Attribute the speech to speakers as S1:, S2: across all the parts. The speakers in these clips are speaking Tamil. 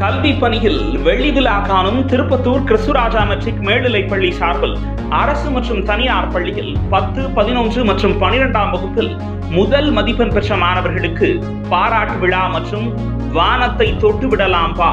S1: கல்வி பணியில் வெள்ளி விழா காணும் திருப்பத்தூர் கிறிஸ்துராஜா மெட்ரிக் மேல்நிலைப் பள்ளி சார்பில் அரசு மற்றும் தனியார் பள்ளியில் பத்து பதினொன்று மற்றும் பனிரெண்டாம் வகுப்பில் முதல் மதிப்பெண் பெற்ற மாணவர்களுக்கு பாராட்டு விழா மற்றும் வானத்தை தொட்டு விடலாம் பா.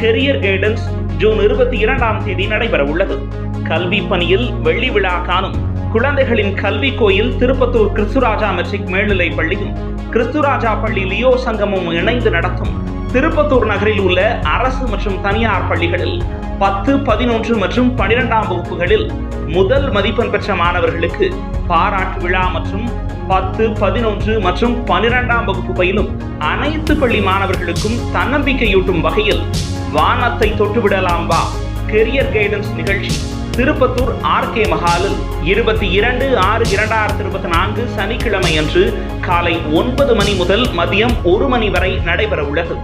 S1: கெரியர் கைடன்ஸ் ஜூன் இருபத்தி இரண்டாம் தேதி நடைபெற உள்ளது. கல்வி பணியில் வெள்ளி விழா காணும் குழந்தைகளின் கல்வி கோயில் திருப்பத்தூர் கிறிஸ்துராஜா மெட்ரிக் மேல்நிலை பள்ளியும் கிறிஸ்துராஜா பள்ளி லியோ சங்கமும் இணைந்து நடத்தும் திருப்பத்தூர் நகரில் உள்ள அரசு மற்றும் தனியார் பள்ளிகளில் பத்து பதினொன்று மற்றும் பனிரெண்டாம் வகுப்புகளில் முதல் மதிப்பெண் பெற்ற மாணவர்களுக்கு பாராட்டு விழா மற்றும் பத்து பதினொன்று மற்றும் பனிரெண்டாம் வகுப்பு பயிலும் அனைத்து பள்ளி மாணவர்களுக்கும் தன்னம்பிக்கையூட்டும் வகையில் வானத்தை தொட்டுவிடலாம் வா. கெரியர் கைடன்ஸ் நிகழ்ச்சி. திருப்பத்தூர் ஆர் கே மஹாலில் இருபத்தி இரண்டு ஆறு இரண்டாயிரத்தி இருபத்தி நான்கு சனிக்கிழமை அன்று காலை ஒன்பது மணி முதல் மதியம் ஒரு மணி வரை நடைபெற உள்ளது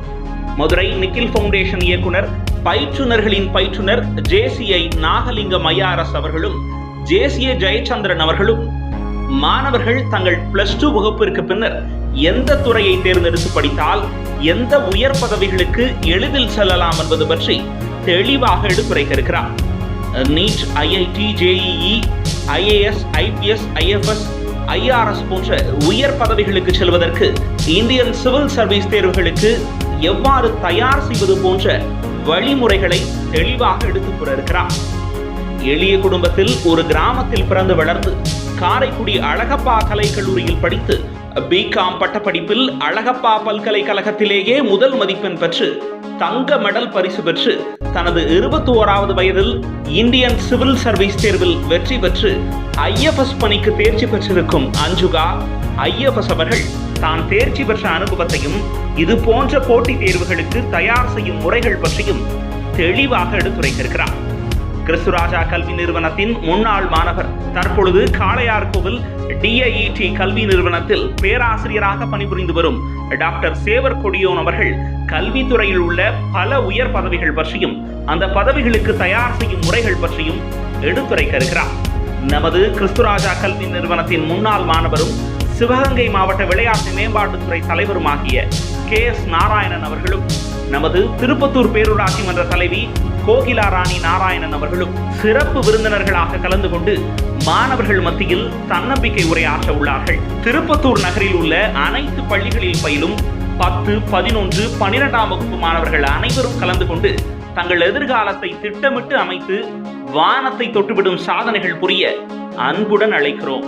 S1: மதுரை நிக்கில் பவுண்டேஷன் இயக்குனர் பயிற்றுனர்களின் பயிற்றுனர் ஜேசிஐ நாகலிங்கம் ஐஆர்எஸ் அவர்களும் ஜேசிஏ ஜெயச்சந்திரன் அவர்களும். மாணவர்கள் தங்கள் பிளஸ் டூ வகுப்பிற்கு பின்னர் எந்த துறையை தேர்ந்தெடுத்து படித்தால் எந்த உயர் பதவிகளுக்கு எளிதில் செல்லலாம் என்பது பற்றி தெளிவாக எடுத்துரைக்க இருக்கிறார் NEET IIT JEE IAS IPS IFS IRS போன்ற உயர் பதவிகளுக்கு செல்வதற்கு இந்தியன் சிவில் சர்வீஸ் தேர்வுகளுக்கு எவ்வாறு தயார் செய்வது போன்ற வழிமுறைகளை தெளிவாக எடுத்துக் கூற இருக்கிறார் எளிய குடும்பத்தில் ஒரு கிராமத்தில் பிறந்து வளர்ந்து காரைக்குடி அழகப்பா கலைக்கல்லூரியில் படித்து பிகாம் பட்டப்படிப்பில் அழகப்பா பல்கலைக்கழகத்திலேயே முதல் மதிப்பெண் பெற்று தங்க மெடல் பரிசு பெற்று தனது இருபத்தி ஓராவது வயதில் இந்தியன் சிவில் சர்வீஸ் தேர்வில் வெற்றி பெற்று ஐஎஃப்எஸ் பணிக்கு தேர்ச்சி பெற்றிருக்கும் அஞ்சுகா ஐஎஃப்எஸ் அவர்கள் தான் தேர்ச்சி பெற்ற அனுபவத்தையும் இது போன்ற போட்டித் தேர்வுகளுக்கு தயார் செய்யும் முறைகள் பற்றியும் தெளிவாக எடுத்துரைத்திருக்கிறார். கிறிஸ்துராஜா கல்வி நிறுவனத்தின் முன்னாள் மாணவர். தற்பொழுது காளையார்கோவில் டிஐஇடி கல்வி நிறுவனத்தில் பேராசிரியராக பணிபுரிந்து வரும் டாக்டர் சேவர் கொடியோன் அவர்கள் கல்வித்துறையில் உள்ள பல உயர் பதவிகள் பற்றியும் அந்த பதவிகளுக்கு தயார் செய்யும் முறைகள் பற்றியும் எடுத்துரைக்க இருக்கிறார் நமது கிறிஸ்துராஜா கல்வி நிறுவனத்தின் முன்னாள் மாணவரும் சிவகங்கை மாவட்ட விளையாட்டு மேம்பாட்டுத்துறை தலைவருமாகிய கே எஸ் நாராயணன் அவர்களும் நமது திருப்பத்தூர் பேரூராட்சி மன்ற தலைவி கோகிலா ராணி நாராயணன் அவர்களும் சிறப்பு விருந்தினர்களாக கலந்து கொண்டு மாணவர்கள் மத்தியில் தன்னம்பிக்கை உரையாற்ற உள்ளார்கள். திருப்பத்தூர் நகரில் உள்ள அனைத்து பள்ளிகளில் பயிலும் பத்து பதினொன்று பனிரெண்டாம் வகுப்பு மாணவர்கள் அனைவரும் கலந்து கொண்டு தங்கள் எதிர்காலத்தை திட்டமிட்டு அமைத்து வானத்தை தொட்டுவிடும் சாதனைகள் புரிய அன்புடன் அழைக்கிறோம்.